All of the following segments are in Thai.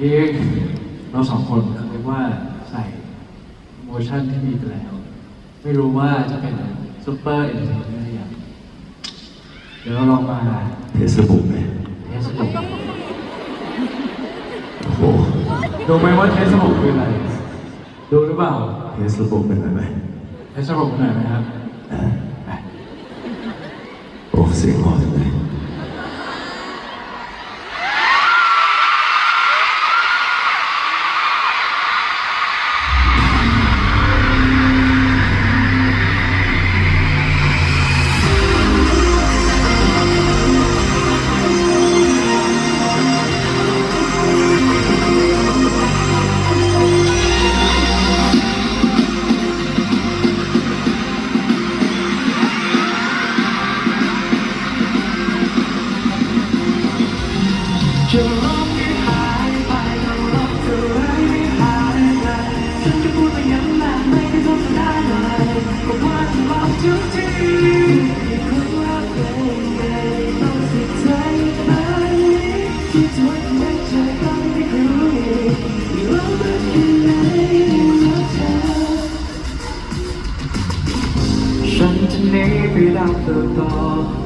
มื่อกี้เราสองคนเขาเรียกว่าใส่โมชั่นที่มีไปแล้ว ไม่รู้ว่าจะเป็นซูเปอร์เอนเตอร์เทนเนอร์อย่างเดี๋ยวเราลองมาเทสบุกไหมเทสบุกโอ้โหดูไหมว่าเทสบุกคืออะไร ดูหรือเปล่าเทสบุกเป็นอะไรไหมเทสบุกหน่อยไหมครับอ่าไปโอ้เสียงหล่อจั ฉันนี้ไปดาวเติบโต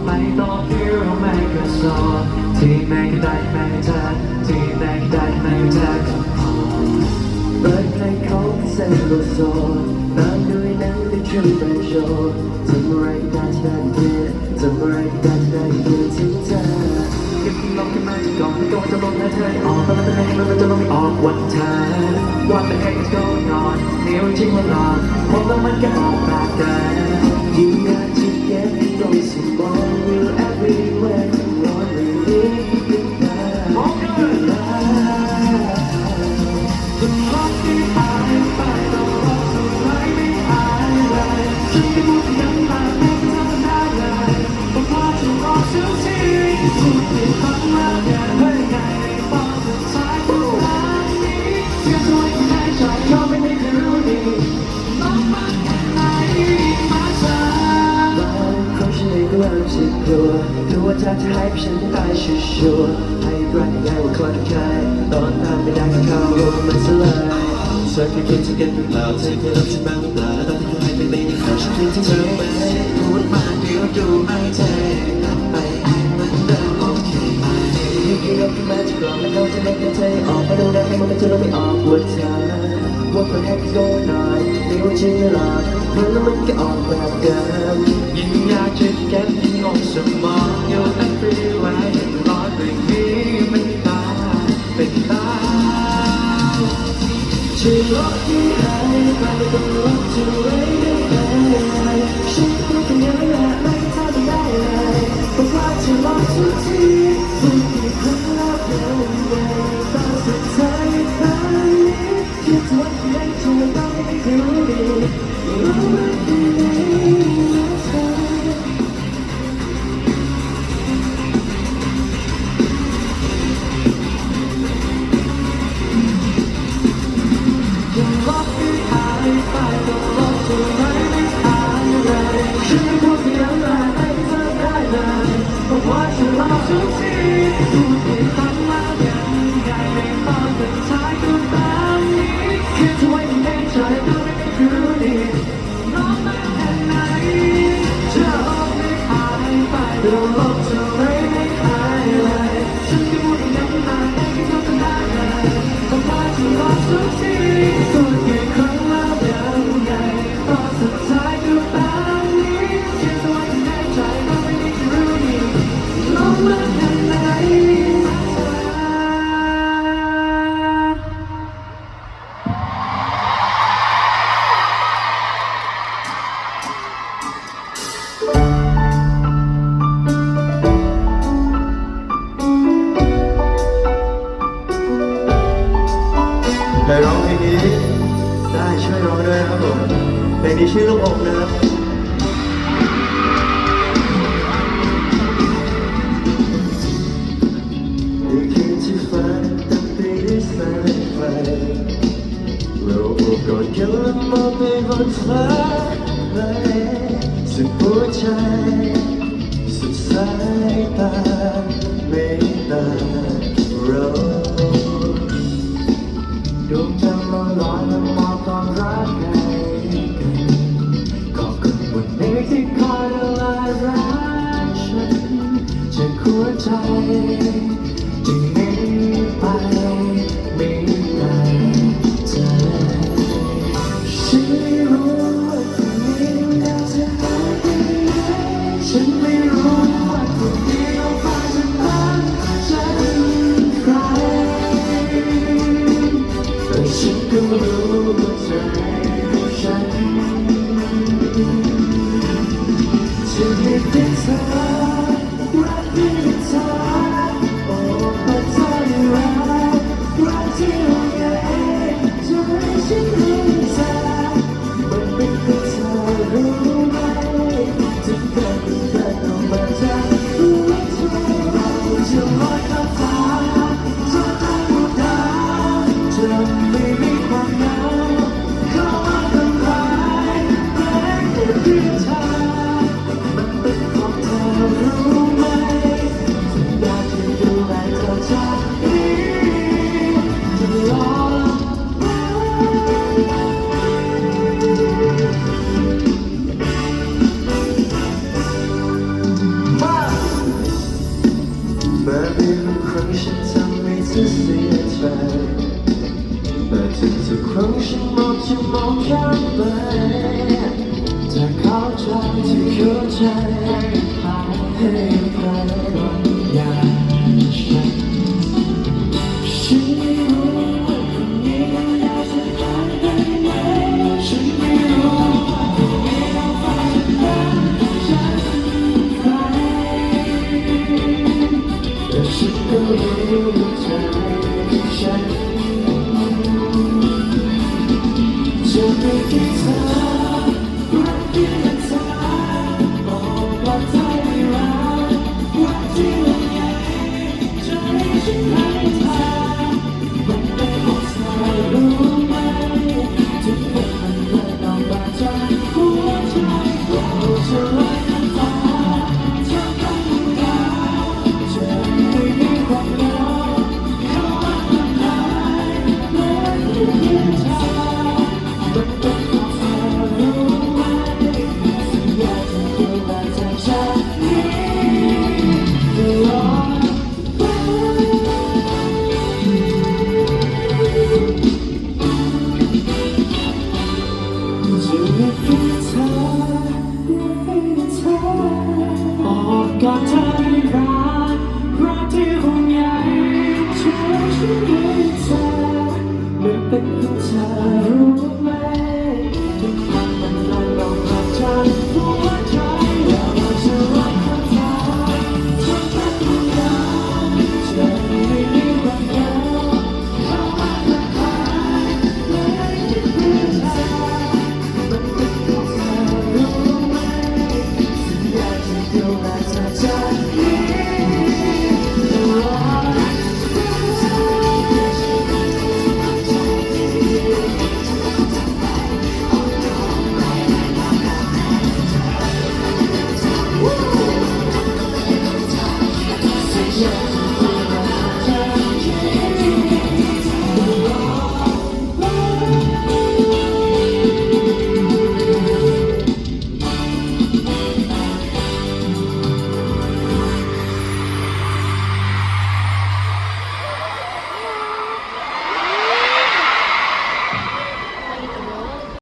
ไปต่อที่เราไม่กระสอบที่ไหนก็ได้ไม่เจอที่ไหนก็ได้ไม่เจอก็พอเปิดเพลงของเซนโลโซตามด้วยนังที่ชื่อแบนโชว์ทำอะไรก็ได้จะได้เพียทำอะไรก็ได้จะได้เพียถึงเธอเก็บลงขึ้นมาจากกล่องไม่โดนจะลงให้เธอออกแต่มันจะไม่มันจะลงไม่ออกวันเธอ What the heck is going on นิ้วทิ้งเวลาพบแล้วมันก็ออกแบบเดิมากจะเก็บ ตรงสมอง you everywhere กลัวจะให้ฉันตายชัวร์ให้รักง่ายกว่าคนเคยตอนทำไม่ได้ก็เข้ารู้มันซะเลยฉันแค่คิดจะเก็บเราเธอแค่รับฉันบ้างตาตอนที่เธอให้ไปไม่ได้ขอฉันคิดถึงเธอไหมพูดมาเดี๋ยวดูไม่เท่กลับไปให้เหมือนเดิมโอเคไหมยิ่งคิดว่าขึ้นมาจะกรองแล้วเขาจะเล็กเธอออกมาดูได้ให้มันจะไม่ออกปวดเธอ What the heck is going on ไม่ว่าจริงหรือหลอกมันแล้วมันก็ออกแบบเดิมยิ่งอยากจะเก็บยิ่งงงสมอง อยู่ในฟรีไว้ยังรอด้วยนี้มันตาเป็นตายที่รอที่หายไปต้องรักที่ไว้ได้ไหมฉันรู้เป็นยังไงไม่ทำได้เลยบอกว่าจะรอทุกทีพูดกี่ครั้งแล้วเป็นไงตอนสุดท้ายครั้งนี้คิดว่าเพียงเธอต้องไม่รู้ดีรู้ไหน ครร้องเพลงนี้ได้ช่วยร้องด้วยครับผมเพลงนี้ชื่อลูกอมนะครับในคืนที่ฟ้าเต็มไปด้วยแสงไฟเราโอบกอดกันและมองไปบนฟ้าเลยสุดหัวใจสุดสายตาไม่ตาเรา Yo so ครั้งฉันหมดจะมองแค่ไหนจะเข้าใจที่เข้าใจให้ใครอย่า